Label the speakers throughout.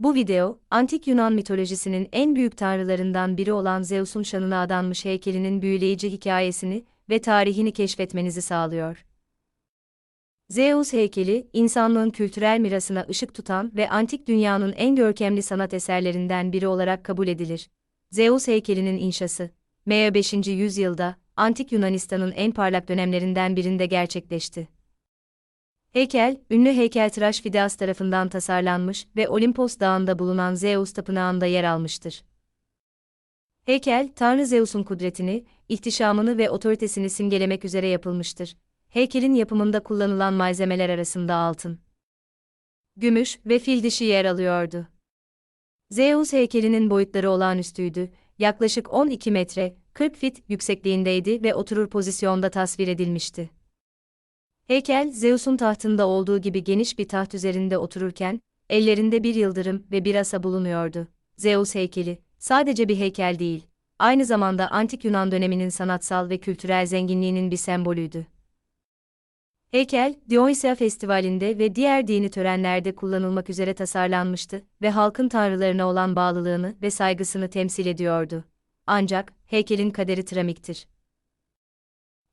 Speaker 1: Bu video, antik Yunan mitolojisinin en büyük tanrılarından biri olan Zeus'un şanına adanmış heykelinin büyüleyici hikayesini ve tarihini keşfetmenizi sağlıyor. Zeus heykeli, insanlığın kültürel mirasına ışık tutan ve antik dünyanın en görkemli sanat eserlerinden biri olarak kabul edilir. Zeus heykelinin inşası, M. 5. yüzyılda, antik Yunanistan'ın en parlak dönemlerinden birinde gerçekleşti. Heykel, ünlü heykeltıraş Fidias tarafından tasarlanmış ve Olimpos Dağı'nda bulunan Zeus tapınağında yer almıştır. Heykel, Tanrı Zeus'un kudretini, ihtişamını ve otoritesini simgelemek üzere yapılmıştır. Heykelin yapımında kullanılan malzemeler arasında altın, gümüş ve fil dişi yer alıyordu. Zeus heykelinin boyutları olağanüstüydü, yaklaşık 12 metre, 40 fit yüksekliğindeydi ve oturur pozisyonda tasvir edilmişti. Heykel, Zeus'un tahtında olduğu gibi geniş bir taht üzerinde otururken, ellerinde bir yıldırım ve bir asa bulunuyordu. Zeus heykeli, sadece bir heykel değil, aynı zamanda antik Yunan döneminin sanatsal ve kültürel zenginliğinin bir sembolüydü. Heykel, Dionysia Festivali'nde ve diğer dini törenlerde kullanılmak üzere tasarlanmıştı ve halkın tanrılarına olan bağlılığını ve saygısını temsil ediyordu. Ancak, heykelin kaderi tramiktir.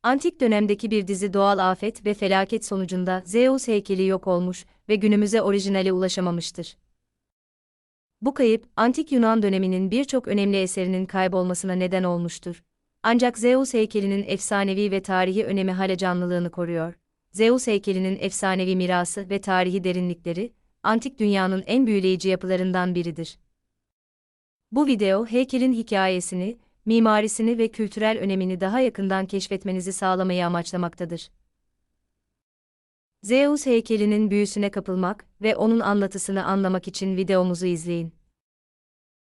Speaker 1: Antik dönemdeki bir dizi doğal afet ve felaket sonucunda Zeus heykeli yok olmuş ve günümüze orijinale ulaşamamıştır. Bu kayıp, Antik Yunan döneminin birçok önemli eserinin kaybolmasına neden olmuştur. Ancak Zeus heykelinin efsanevi ve tarihi önemi hala canlılığını koruyor. Zeus heykelinin efsanevi mirası ve tarihi derinlikleri, antik dünyanın en büyüleyici yapılarından biridir. Bu video heykelin hikayesini, mimarisini ve kültürel önemini daha yakından keşfetmenizi sağlamayı amaçlamaktadır. Zeus heykelinin büyüsüne kapılmak ve onun anlatısını anlamak için videomuzu izleyin.